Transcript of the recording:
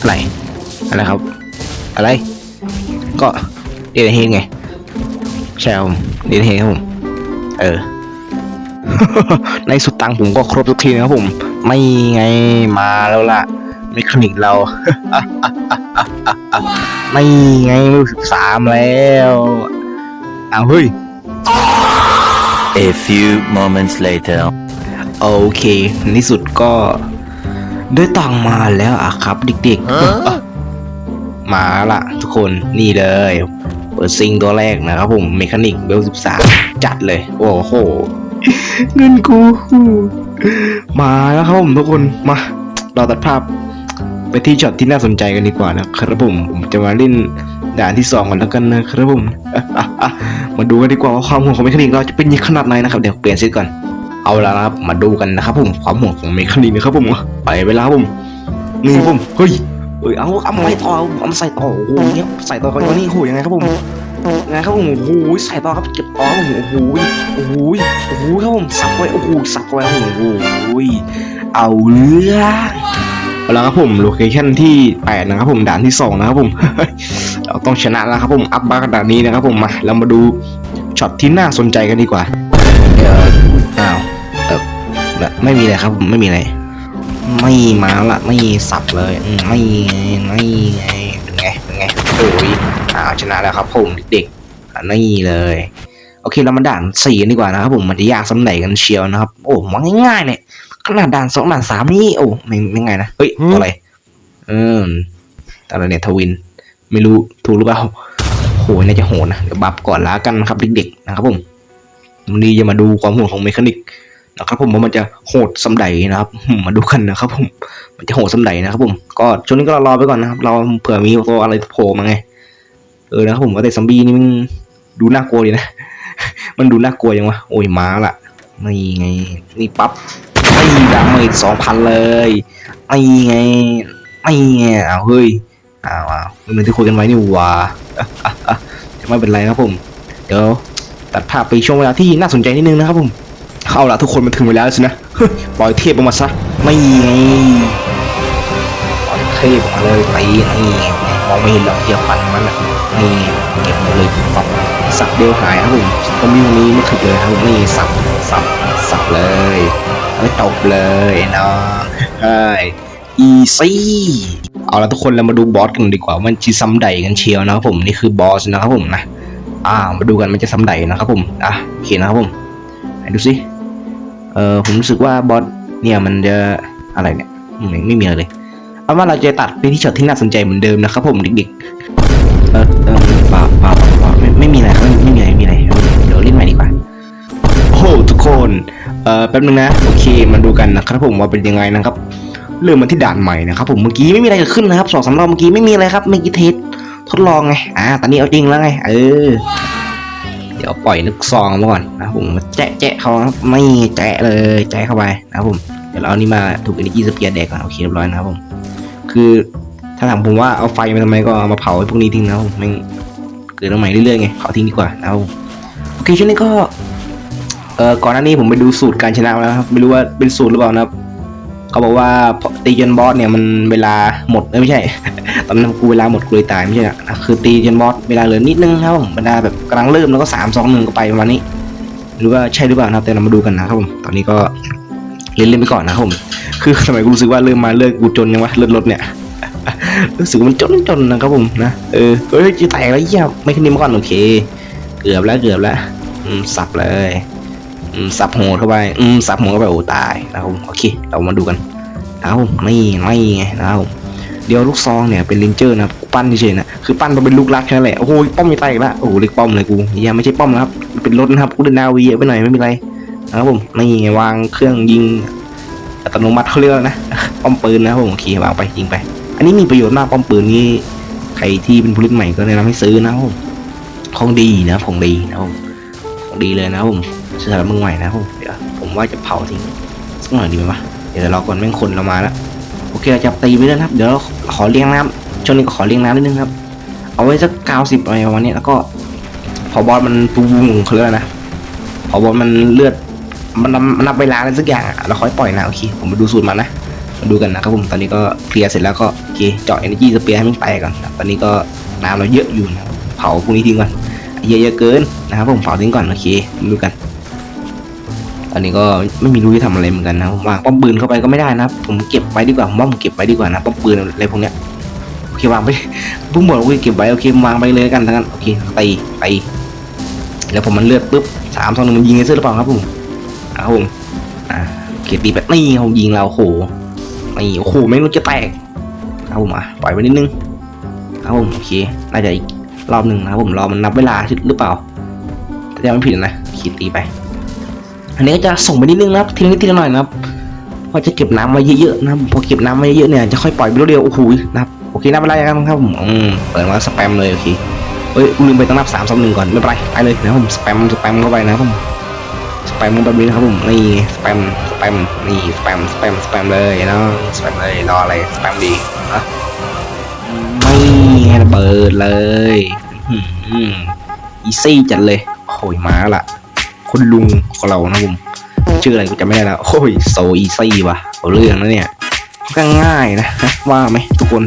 อะไร อะไรครับ อะไร ก็เดนเฮงไงใช่ครับผมเดนเฮงครับผม เออ ในสุดตังค์ผมก็ครบทุกทีนะครับผม ไม่ไงมาแล้วล่ะเมคานิกเราไม่ไงมือสิบสามแล้วอ้าวเฮ้ย A few moments later. โอเค ในที่สุดก็ ได้ตังค์มาแล้วอะครับ เด็กๆ มาละทุกคนนี่เลย เปิดซิงตัวแรกนะครับผมเมคานิกเบลสิบสามจัดเลย โอ้โห เงินกู มาแล้วครับผมทุกคนมา เราตัดภาพไปที่ช็อตที่น่าสนใจกันดีกว่านะครับผมผมจะมาเล่นด่านที่สองกันแล้วกันนะครับผม มาดูกันดีกว่าว่าความห่วงของเมคานิกเราจะเป็นยังขนาดไหนนะครับ เดี๋ยวเปลี่ยนเซตก่อน เอาละครับมาดูกันนะครับผมความห่วงของเมคานิกนะครับผมไปเวลาผมนี่ผมเฮ้ยเฮ้ยเอาเอาไปต่อเอามาใส่ต่อโอ้โหเนี่ยใส่ต่อกันนี่โอ้โหยังไงครับผมยังไงครับผมโอ้โหใส่ต่อครับเก็บต่อผมโอ้โหโอ้โหโอ้โหครับผมสับไว้โอ้โหสับไว้ครับผมโอ้โหเอาเรื่องเอาละครับผมโลเคชั่นที่แปดนะครับผมด่านที่สองนะครับผมเราต้องชนะแล้วครับผมอัพบ้ากันด่านนี้นะครับผมมาเรามาดูช็อตที่น่าสนใจกันดีกว่าเดี๋ยวอ้าว เออแบบไม่มีอะไรครับผมไม่มีอะไรไม่มาละไม่สับเลยอืมไม่ไงไม่ไงเป็นไงเป็นไงโอ้ยอ้าวชนะแล้วครับผมเด็กๆอะนี่เลยโอเคเรามาด่านสี่กันดีกว่านะครับผมมันจะยากสำไหนกันเชียวนะครับ โอ้มันง่ายๆเนี่ยขนาดด่านสองด่านสามนี่โอ้ไม่ไม่ง่ายนะเฮ้ยตัวอะไรเอออะไรเนี่ยทวิน ไม่รู้ถูกหรือเปล่าโหน่าจะโหดนะเดี๋ยวบัฟก่อนละกันนะครับเด็กๆนะครับผมวันนี้จะมาดูความโหดของเมคานิก นะครับผมว่ามันจะโหดสำใดนะครับมาดูกันนะครับผมมันจะโหดสำใดนะครับผมก็ช่วงนี้ก็รอไปก่อนนะครับเราเผื่อมีตัวอะไรโผล่มาไงเออนะครับผมว่าแต่ซอมบี้นี่มันดูน่ากลัวดีนะ มันดูน่ากลัวยังวะโอ้ยมาละนี่ไงนี่ปั๊บนี่ดาเมจสองพันเลยนี่ไงนี่ไงอ้าวเฮ้ยอ้าวอ้าวมันที่คุยกันไว้นี่ว่าจะไม่เป็นไรครับผม เดี๋ยวตัดภาพไปช่วงเวลาที่น่าสนใจนิดนึงนะครับผม เอาละทุกคนมันถึงเวลาแล้วสินะปล่อยเทพออกมาซะไม่ไงปล่อยเทพออกมาเลยตีนี่มองไม่เห็นหรอกเทียฟันมันอะนี่เก็บมาเลยปับสับเดียวหายครับผมตรงนี้ตรงนี้ไม่ถึงเลยครับผมนี่สับสับสับเลยแล้วจบเลยเนาะเฮ้ยอีซี่เอาละทุกคนเรามาดูบอสกันดีกว่ามันชีซัมไดกันเชียวนะครับผมนี่คือบอสนะครับผมนะอ่ามาดูกันมันจะซ้ำใดนะครับผมอะโอเคนะครับผมไหนดูสิ เออผมรู้สึกว่าบอสเนี่ยมันจะอะไรเนี่ยไม่มีอะไรเลยเอาว่าเราจะตัดไปที่ช็อตที่น่าสนใจเหมือนเดิมนะครับ ผมเด็กๆเออเออเปล่าเปล่าเปล่าไม่ไม่มีอะไรไม่มีอะไรไม่มีอะไรเดี๋ยวเล่นใหม่ดีกว่าโอ้โหทุกคนเออแป๊บนึงนะโอเคมาดูกันนะครับผมว่าเป็นยังไงนะครับเริ่มมาที่ด่านใหม่นะครับผมเมื่อกี้ไม่มีอะไรเกิดขึ้นนะครับสองสามรอบเมื่อกี้ไม่มีอะไรครับเมื่อกี้เทสทดลองไงอ่าตอนนี้เอาจริงแล้วไง เออ เดี๋ยวปล่อยนึกซองมาก่อนนะผมมาแจะแจะเขาครับไม่แจะเลยแจะเข้าไปนะครับผมเดี๋ยวเราเอานี่มาถูกอเนจีสเปียร์แดกก่อนโอเคเรียบร้อยนะครับผม คือถ้าถามผมว่าเอาไฟมาทำไมก็มาเผาไอ้พวกนี้ทิ้งนะครับผมแม่เกิดมาใหม่เรื่อยๆไงเผาทิ้งดีกว่านะครับผมโอเคช่วงนี้ก็เอ่อก่อนหน้านี้ผมไปดูสูตรการชนะแล้วครับไม่รู้ว่าเป็นสูตรหรือเปล่านะครับ เขาบอกว่าตีจนบอสเนี่ยมันเวลาหมดไม่ใช่ ตอนนั้นกูเวลาหมดกูเลยตายไม่ใช่นะคือตีจนบอสเวลาเหลือนิดนึงครับผมเวลาแบบกำลังเริ่มแล้วก็สามสองหนึ่งก็ไปประมาณนี้หรือว่าใช่หรือเปล่านะครับแต่เรามาดูกันนะครับผมตอนนี้ก็เล่นเล่นไปก่อนนะครับผมคือสมัยกูรู้สึกว่าเริ่มมาเลิกกูจนยังวะเลือดลดเนี่ยรู้สึกมันจนจนนะครับผมนะเออเฮ้ยจะแตกแล้วเหี้ยไม่ขึ้นนี้มาก่อนโอเค เกือบแล้วเกือบแล้วสับเลย อืมสับโหดเข้าไปอืมสับโหดเข้าไปโอ้ตายนะครับผมโอเคเรามาดูกันเอาไม่ไม่ไงนะครับผมเดี๋ยวลูกซองเนี่ยเป็นลินเจอร์นะปั้นเฉยๆนะคือปั้นมาเป็นลูกรักแค่นั้นแหละโอ้โหป้อมม่แตกละโอ้โหเรียกป้อมเลยกูยังไม่ใช่ป้อมนะครับเป็นรถนะครับกูเดินนาวีเยอะไปหน่อยไม่เป็นไรนะครับผมนี่ไงวางเครื่องยิงอัตโนมัติเขาเรียกนะป้อมปืนนะครับผมโอเควางไปยิงไป อันนี้มีประโยชน์มากป้อมปืนนี้ใครที่เป็นผู้เล่นใหม่ก็แนะนำให้ซื้อนะครับผมของดีนะของดีนะครับผมของดีเลยนะครับผม สำหรับมือใหม่นะผมเดี๋ยวผมว่าจะเผาทิ้งสักหน่อยดีไหมวะเดี๋ยวเราก่อนแม่งคนเรามาแล้วโอเคเราจะตีไปเรื่อยครับเดี๋ยวเราขอเลี้ยงน้ำช่วงนี้ก็ขอเลี้ยงน้ำนิดนึงครับ เอาไว้สักเก้าสิบอะไรประมาณนี้แล้วก็พอบอลมันปูบุงเขาเรียกอะไรนะพอบอลมันเลือดมันนับมันนับเวลาอะไรสักอย่างอะเราค่อยปล่อยนะโอเคผมไปดูสูตรมันนะมาดูกันนะครับผมตอนนี้ก็เคลียร์เสร็จแล้วก็โอเคเจาะ energy สเปียร์ให้มันแตกก่อนตอนนี้ก็น้ำเราเยอะอยู่นะเผาพวกนี้ทิ้งก่อนเยอะๆเกินนะครับผมเผาทิ้งก่อนโอเคมาดูกัน อนนี้ก็ไม่มีรู้จะทำอะไรเหมือนกันนะผมวางป้อมปืนเข้าไปก็ไม่ได้นะผมเก็บไว้ดีกว่าผมว่าผมเก็บไว้ดีกว่านะป้อมปืนอะไรพวกเนี้ยโอเควางไปเพิ่งบอกว่าเก็บไว้โอเควางไปเลยกันทั้งนั้นโอเคตีตีแล้วผมมันเลือดปุ๊บสามสองหนึ่งมันยิงไอ้เสื้อหรือเปล่าครับผมครับผมอ่าโอเคตีแบบนี่เขายิงเราโอ้โหนี่โอ้โหไม่รู้จะแตกครับผมอะปล่อยไว้นิดนึงครับผมโอเคน่าจะอีกรอบหนึ่งนะครับผมรอมันนับเวลาหรือเปล่าถ้าจะไม่ผิดนะขีดตีไป อันนี้ก็จะส่งไปนิดนึงนะครับทีละนิดทีละหน่อยนะครับว่าจะเก็บน้ำไว้เยอะๆนะครับพอเก็บน้ำไว้เยอะๆเนี่ยจะค่อยปล่อยไปเร็วๆโอ้โหนะครับโอเคนับเวลาอย่างนั้นครับผมเปิดมาสแปมเลยโอเคเอ้ยลืมไปตั้งนับสามสองหนึ่งก่อนไม่เป็นไรไปเลยนะครับผมสแปมสแปมเข้าไปนะครับผมสแปมแบบนี้นะครับผมนี่สแปมสแปมนี่สแปมสแปมสแปมเลยนะสแปมเลยรออะไรสแปมดีอะไม่ให้ระเบิดเลยอืมอีซี่จัดเลยโอ้ยมาละ คุณลุงของเรานะผมชื่ออะไรกูจำไม่ได้แล้วโอ้ยโซอีซี่ว่ะเอาเรื่องนะเนี่ยก็ง่ายนะว่าไหมทุกคน